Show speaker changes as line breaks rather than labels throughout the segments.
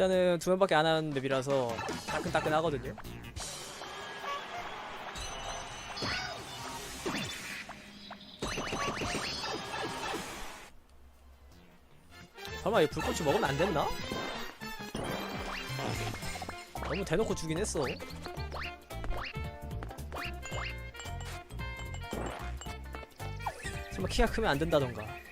일단은 두 명밖에 안 하는 맵이라서 따끈따끈하거든요. 설마 이 불꽃이 먹으면 안 됐나? 너무 대놓고 주긴 했어. 설마 키가 크면 안 된다던가.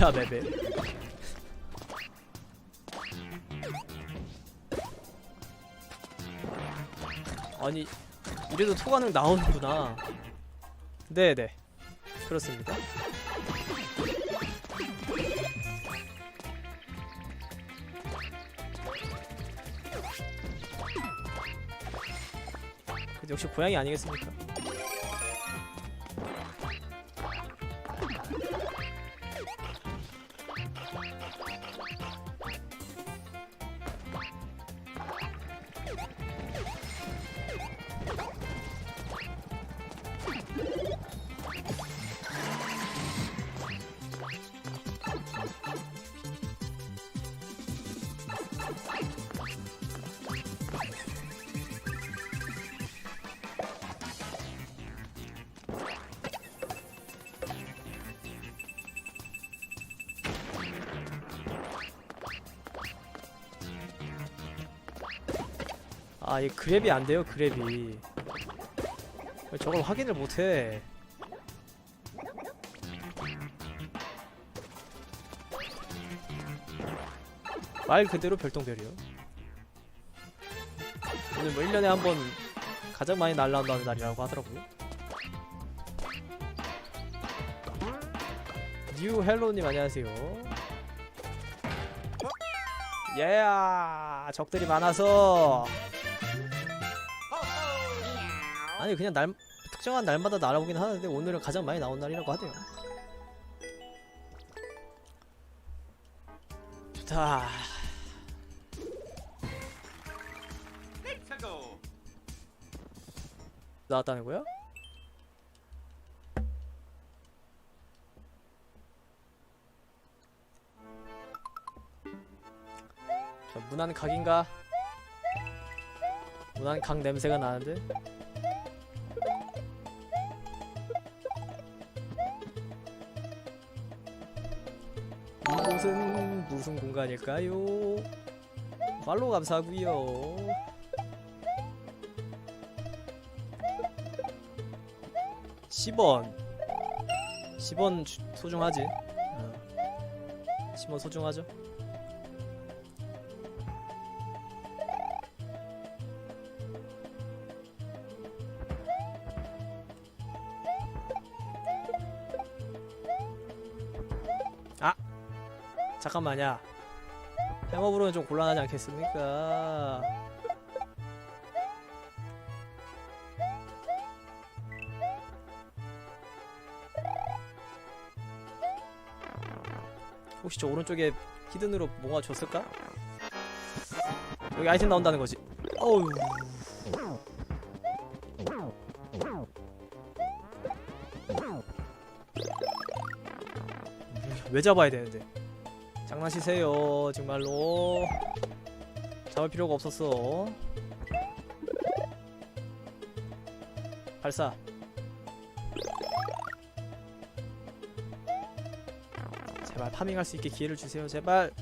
없냐 맵에 아니 이래도 토가능 나오는구나. 네네. 그렇습니다. 그 역시 고양이 아니겠습니까 아, 이 그랩이 안 돼요, 그랩이. 왜 저걸 확인을 못 해. 말 그대로 별똥별이요. 오늘 뭐 1년에 한 번 가장 많이 날라온다는 날이라고 하더라고요. 뉴 헬로님 안녕하세요. 예야 적들이 많아서 아니 그냥 날 특정한 날마다 날아오긴 하는데 오늘은 가장 많이 나온 날이라고 하대요. 좋다. 나왔다는 거야? 자, 무난 각인가? 무난 각 냄새가 나는데? 무슨 공간일까요? 팔로우 감사하고요. 10원 10원 주- 소중하지 어. 10원 소중하죠 잠깐만요 행업으로는 좀 곤란하지 않겠습니까 혹시 저 오른쪽에 히든으로 뭔가 줬을까? 여기 아이템 나온다는 거지. 어우. 왜 잡아야 되는데? 장난치세요, 정말로. 잡을 필요가 없었어. 발사. 제발 파밍할 수 있게 기회를 주세요 제발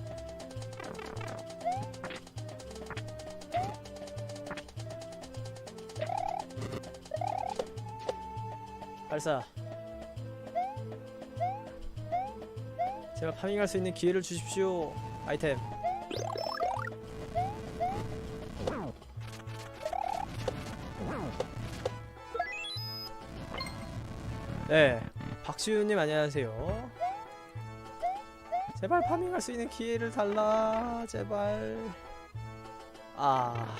발사 제발 파밍할 수 있는 기회를 주십시오 아이템. 네 박시우님 안녕하세요. 제발 파밍할 수 있는 기회를 달라 제발. 아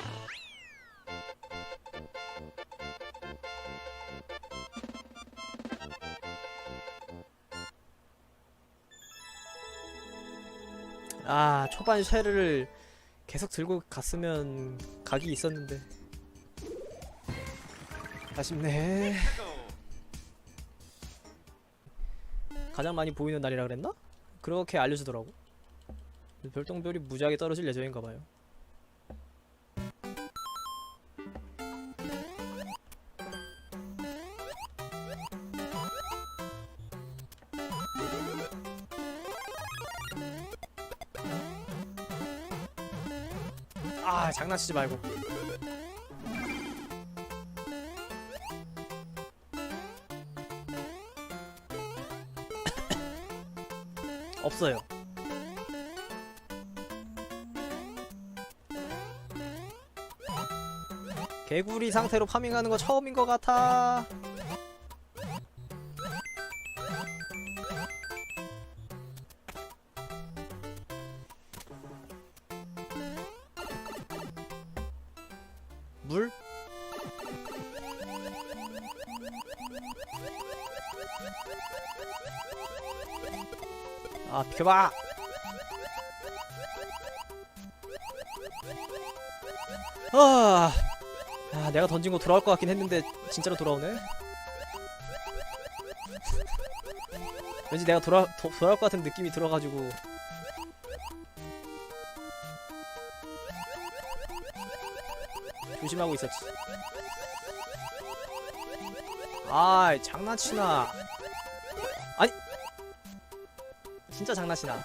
아 초반 쉐를 계속 들고 갔으면 각이 있었는데. 아쉽네. 가장 많이 보이는 날이라 그랬나? 그렇게 알려주더라고. 별똥별이 무지하게 떨어질 예정인가봐요 장난치지 말고. 없어요. 개구리 상태로 파밍하는 거 처음인 것 같아 아 비켜봐. 아, 아 내가 던진 거 돌아올 것 같긴 했는데 진짜로 돌아오네. 왠지 내가 돌아 도, 돌아올 것 같은 느낌이 들어가지고. 조심하고 있었지. 아 장난치나 진짜 장난치나?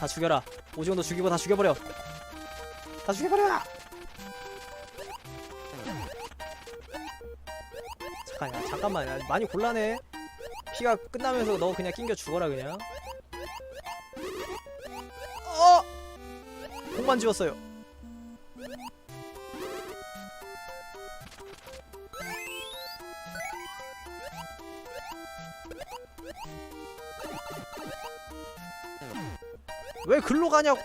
다 죽여라. 오징어도 죽이고 다 죽여버려. 다 죽여버려! 잠깐 야 잠깐만 야, 많이 곤란해. 피가 끝나면서 너 그냥 낑겨 죽어라 그냥. 어! 공만 지웠어요 글로 가냐고.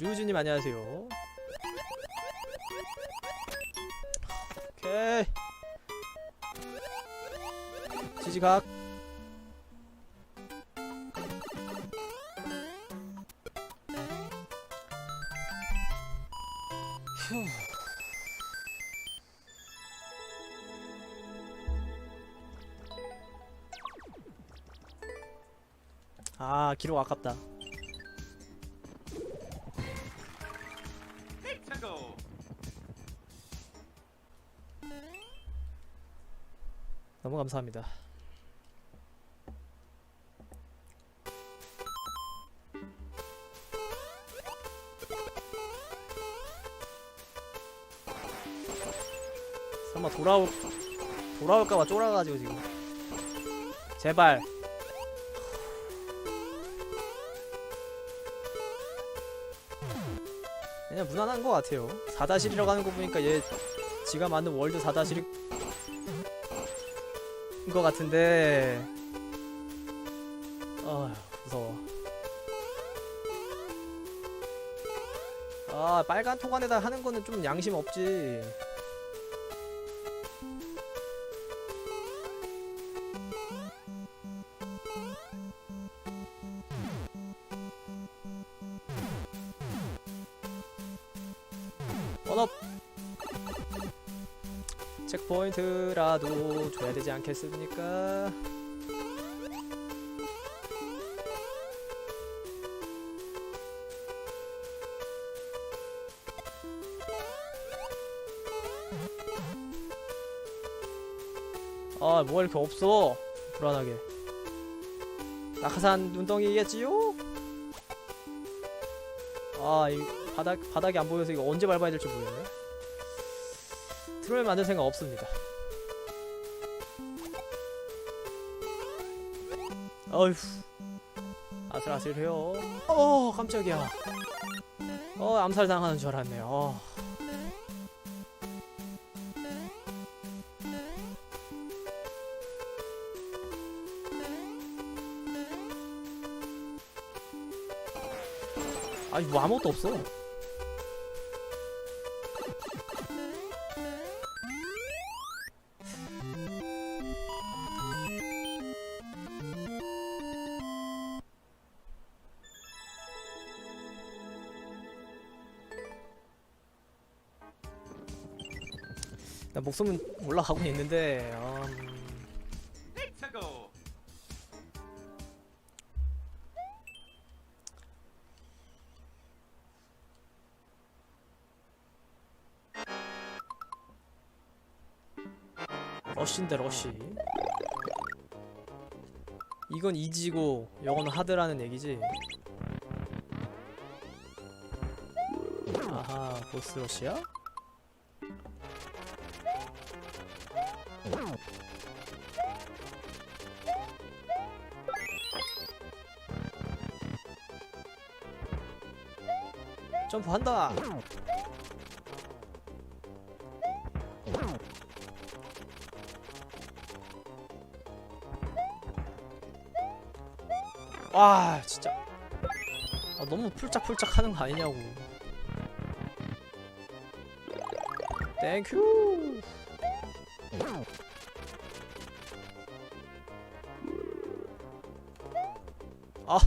류우주님 안녕하세요. 오케이. 지지각. 휴. 아 기록 아깝다. 너무 감사합니다. 설마 돌아올 돌아올까봐 쫄아가지고 지금. 제발 그냥 무난한 것 같아요. 4-1이라고 하는 거 보니까 얘 지가 만든 월드 4-1인 것 같은데. 아 무서워. 아 빨간 토관에다 하는 거는 좀 양심 없지 10%라도 줘야 되지 않겠습니까? 아, 뭐가 이렇게 없어. 불안하게. 낙하산 눈덩이겠지요? 아, 이 바닥, 바닥이 안 보여서 이거 언제 밟아야 될지 모르겠네. 트롤 만들 생각 없습니다. 어휴, 아슬아슬해요. 어, 깜짝이야. 어, 암살 당하는 줄 알았네요. 어. 아니 뭐 아무것도 없어 목숨은 올라가고 있는데 음. 러쉬인데 러쉬 이건 이지고 이거는 하드라는 얘기지 아하 보스 러쉬야? 점프한다. 와 진짜. 아, 너무 풀짝풀짝 하는 거 아니냐고. 땡큐 아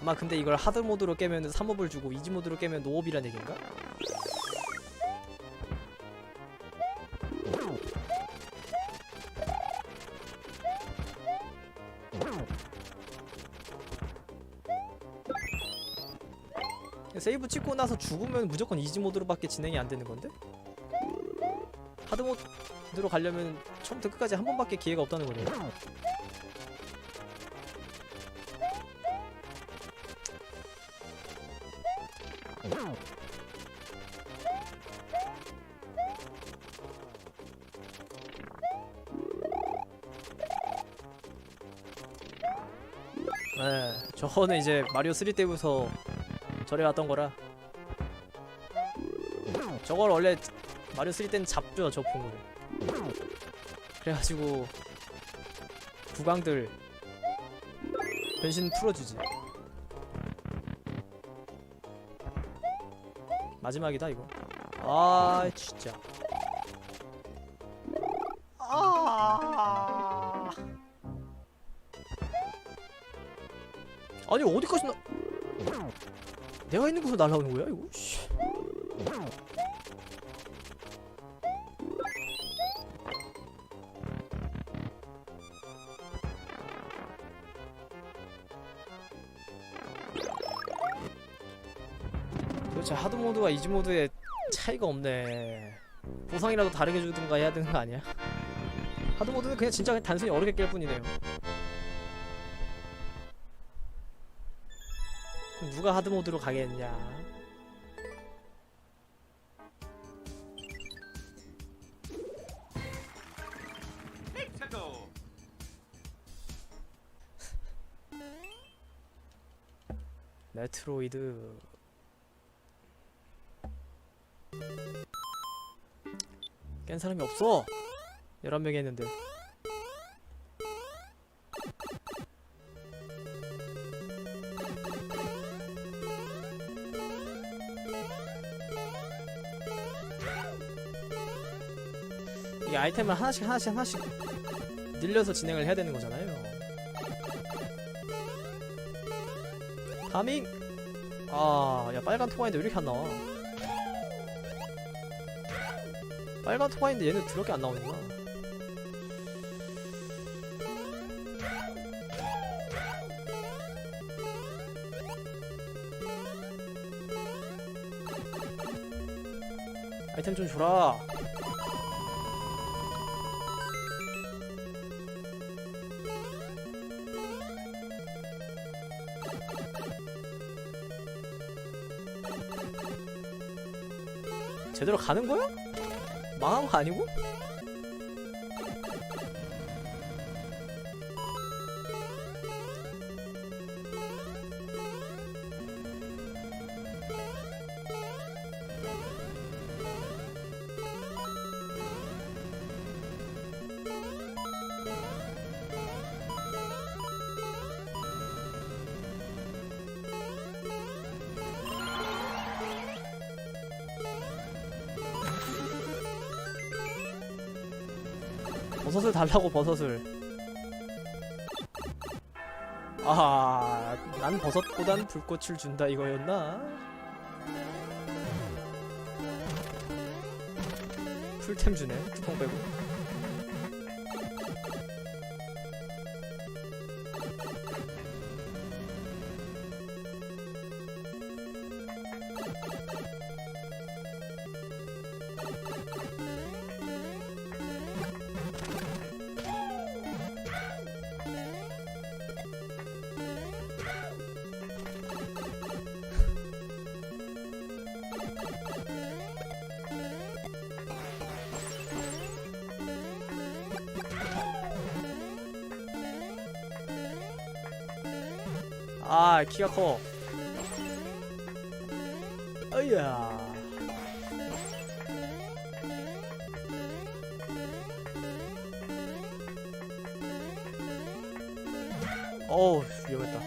아마 근데 이걸 하드 모드로 깨면 3업을 주고 이지 모드로 깨면 노업이란 얘긴가? 찍고 나서 죽으면 무조건 이지 모드로밖에 진행이 안 되는 건데? 하드 모드로 가려면 처음부터 끝까지 한 번밖에 기회가 없다는 거네. 네, 저거는 이제 마리오 3 때부터 저래 왔던 거라. 저걸 원래 마리오 3 때는 잡죠, 저 폼을. 그래가지고 구강들 변신 풀어주지. 마지막이다 이거. 아 진짜. 아. 아니 어디까지 나? 내가 있는 곳으로 날아오는 거야 이거? 씨. 도대체 하드 모드와 이지 모드의 차이가 없네. 보상이라도 다르게 주든가 해야 되는 거 아니야? 하드 모드는 그냥 진짜 단순히 어렵게 깰 뿐이네요. 누가 하드 모드로 가겠냐? 메트로이드. 깬 사람이 없어. 11명이 했는데 아이템을 하나씩 하나씩 하나씩 늘려서 진행을 해야 되는 거잖아요 파밍 아, 야 빨간 토바인데 왜 이렇게 안 나와? 빨간 토바인데 얘는 더럽게 안 나오는구나. 아이템 좀 줘라. 제대로 가는 거야? 망한 거 아니고? 버섯을 달라고 버섯을 아, 난 버섯보단 불꽃을 준다 이거였나? 풀템 주네. 뚜껑 빼고. 키가 커. 어이야. 어우, 위험했다.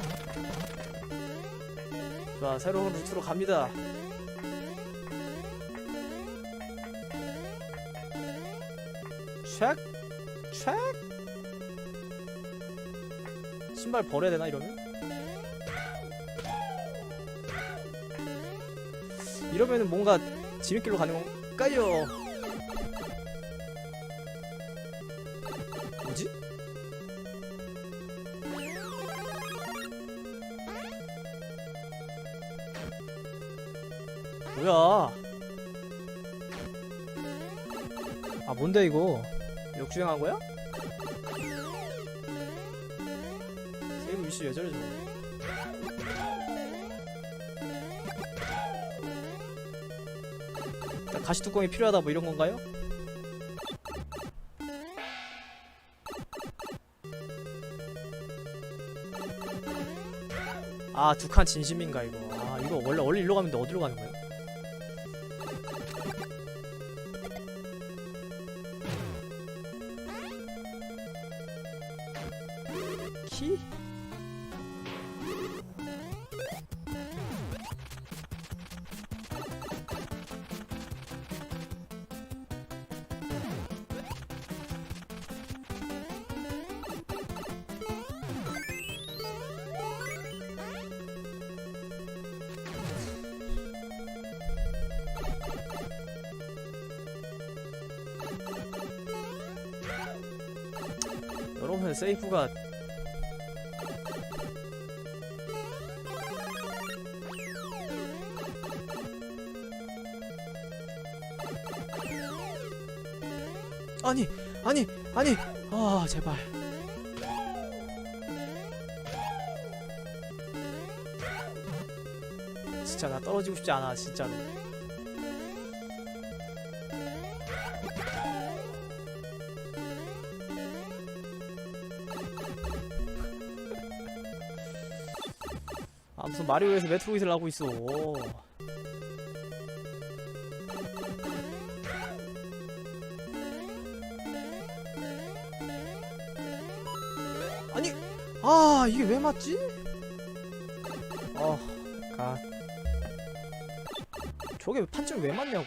자, 새로운 루트로 갑니다. 책? 책? 신발 버려야 되나 이러면? 이러면은 뭔가 지름길로 가는 건가요? 뭐지? 뭐야? 아 뭔데 이거? 역주행한 거야? 세이브 위치 왜 저래 저거? 가시 뚜껑이 필요하다 뭐 이런 건가요? 아 두 칸 진심인가 이거 아 이거 원래 원래 일로 가면 돼 어디로 가는 거야? 여러분 세이프가 아니 아니 아니 아 제발. 진짜 나 떨어지고 싶지 않아 진짜로 마리오에서 메트로이드를 하고 있어. 아니 아 이게 왜 맞지? 어가. 저게 판정 왜 맞냐고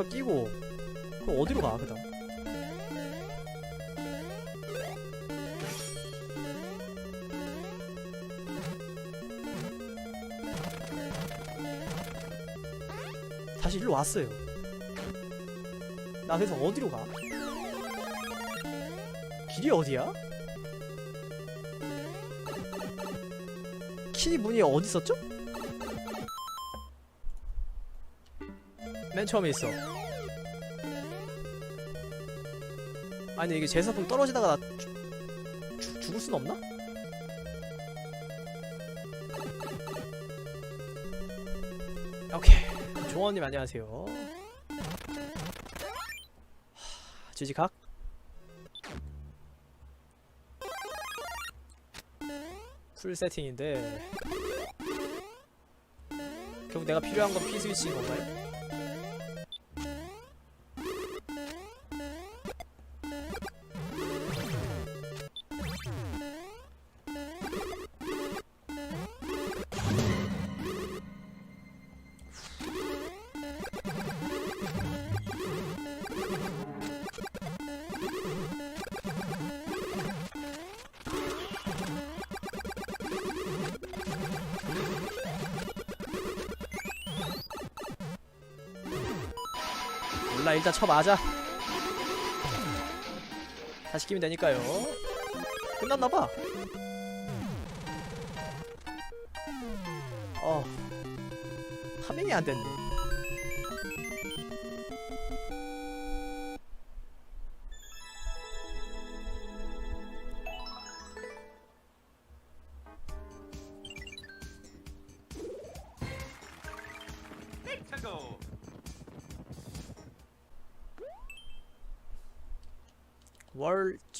뚜껑을 끼고 그럼 어디로 가 그다음 다시 일로 왔어요. 나 그래서 어디로 가? 길이 어디야? 키 문이 어디 있었죠? 맨 처음에 있어. 아니 이게 제사품 떨어지다가 나 죽- 죽- 죽을 순 없나? 오케이 좋아 종원님 안녕하세요. 하, 지지각. 풀 세팅인데 결국 내가 필요한 건 P 스위치인 건가요? 몰라 일단 쳐맞아. 다시 끼면 되니까요. 끝났나봐. 어. 파밍이 안됐네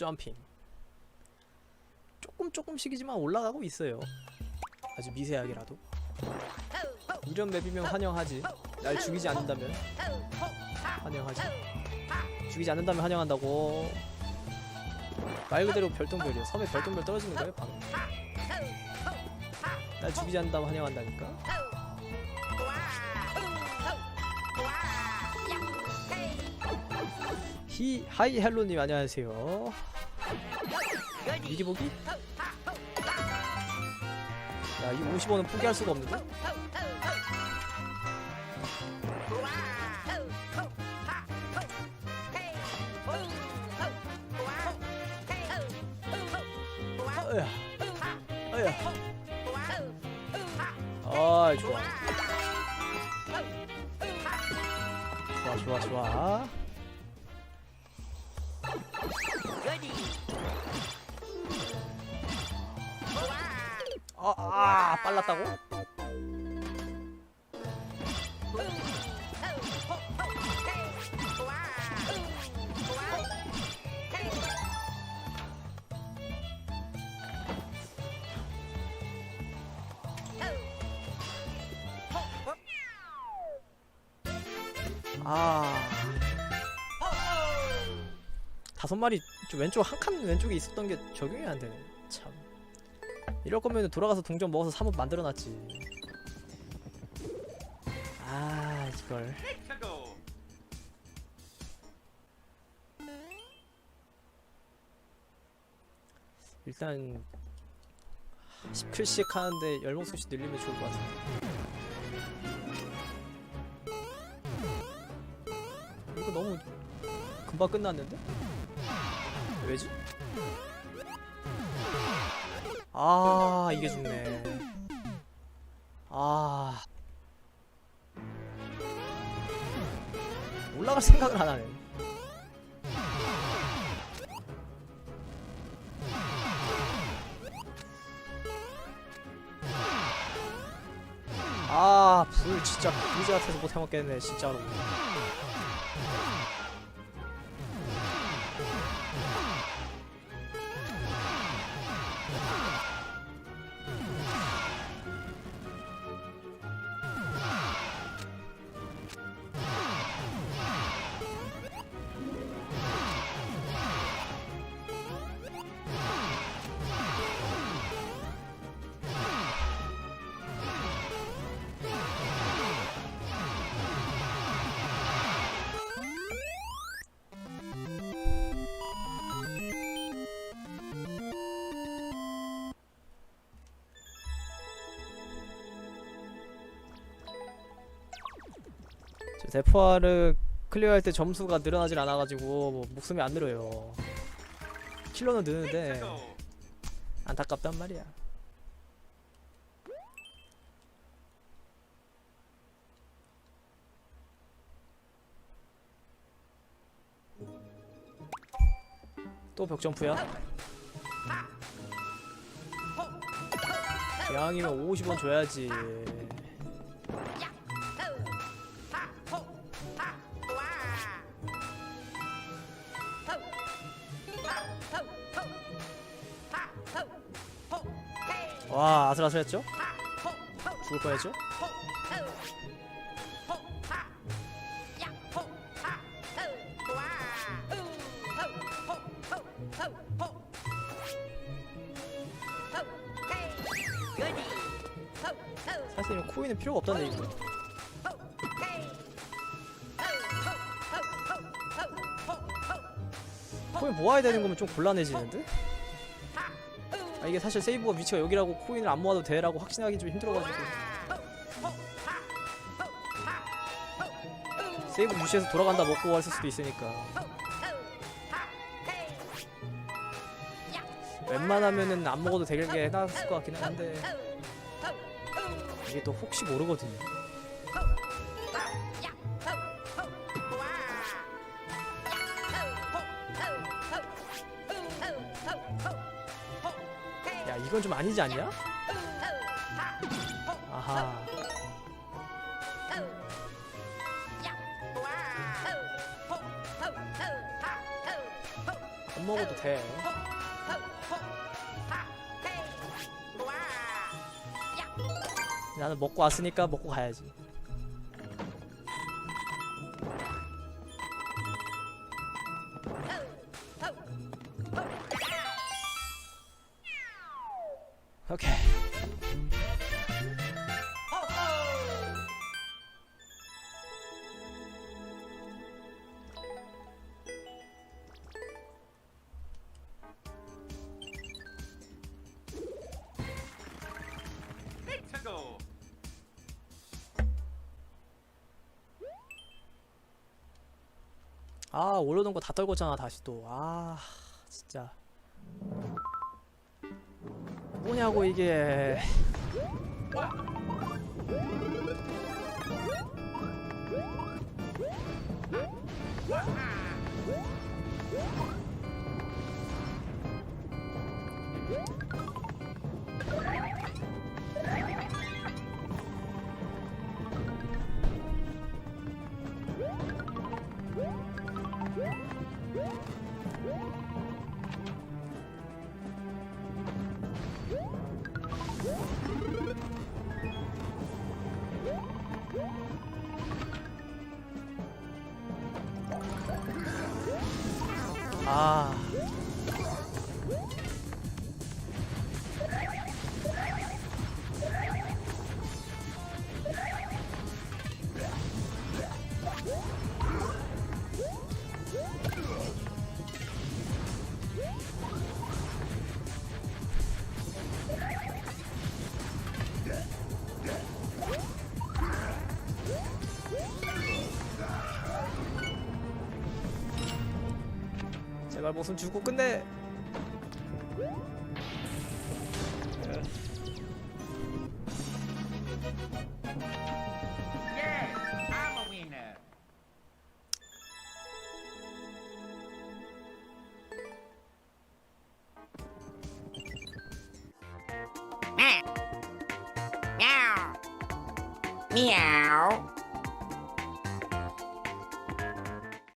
점핑. 조금 조금씩이지만 올라가고 있어요. 아주 미세하게라도. 이런 맵이면 환영하지. 날 죽이지 않는다면. 환영하지. 죽이지 않는다면 환영한다고. 말 그대로 별똥별이야 섬에 별똥별 떨어지는 거예요 방금. 날 죽이지 않는다면 환영한다니까. 히 하이 헬로님 안녕하세요 이기보기? 야, 이 50원은 포기할 수가 없는데? 어야, 어야. 아, 좋아. 좋아, 좋아, 좋아. 아, 아, 빨랐다고? 아. 다섯 마리 좀 왼쪽 한 칸 왼쪽에 있었던 게 적용이 안 되네. 참. 이럴 거면 돌아가서 동전 먹어서 사뭇 만들어 놨지. 아, 이걸. 일단 10킬씩 하는데 열목수씩 늘리면 좋을 것 같은데. 이거 너무 금방 끝났는데? 왜지? 아 이게 죽네. 아 올라갈 생각을 안 하네. 아, 불 진짜 의자 같아서 못 해먹겠네, 진짜로. 저 데프아르 클리어할 때 점수가 늘어나질 않아가지고 뭐 목숨이 안 늘어요. 킬러는 느는데. 안타깝단 말이야. 또 벽점프야? 양이면 50원 줘야지. 와 아슬아슬했죠? 죽을 뻔했죠? 사실 이런 코인은 필요가 없다는 얘기고 코인 모아야 되는 거면 좀 곤란해지는데? 아 이게 사실 세이브가 위치가 여기라고 코인을 안 모아도 돼라고 확신하기 좀 힘들어가지고. 세이브 무시해서 돌아간다 먹고 왔을 수도 있으니까. 웬만하면은 안 먹어도 되게 해놨을 것 같긴 한데. 이게 또 혹시 모르거든요 이건 좀 아니지 않냐? 아하. 안 먹어도 돼. 나는 먹고 왔으니까 먹고 가야지 아 올려놓은 거 다 떨궜잖아 다시 또 아 진짜. 뭐냐고 이게 제발 목숨 주고 끝내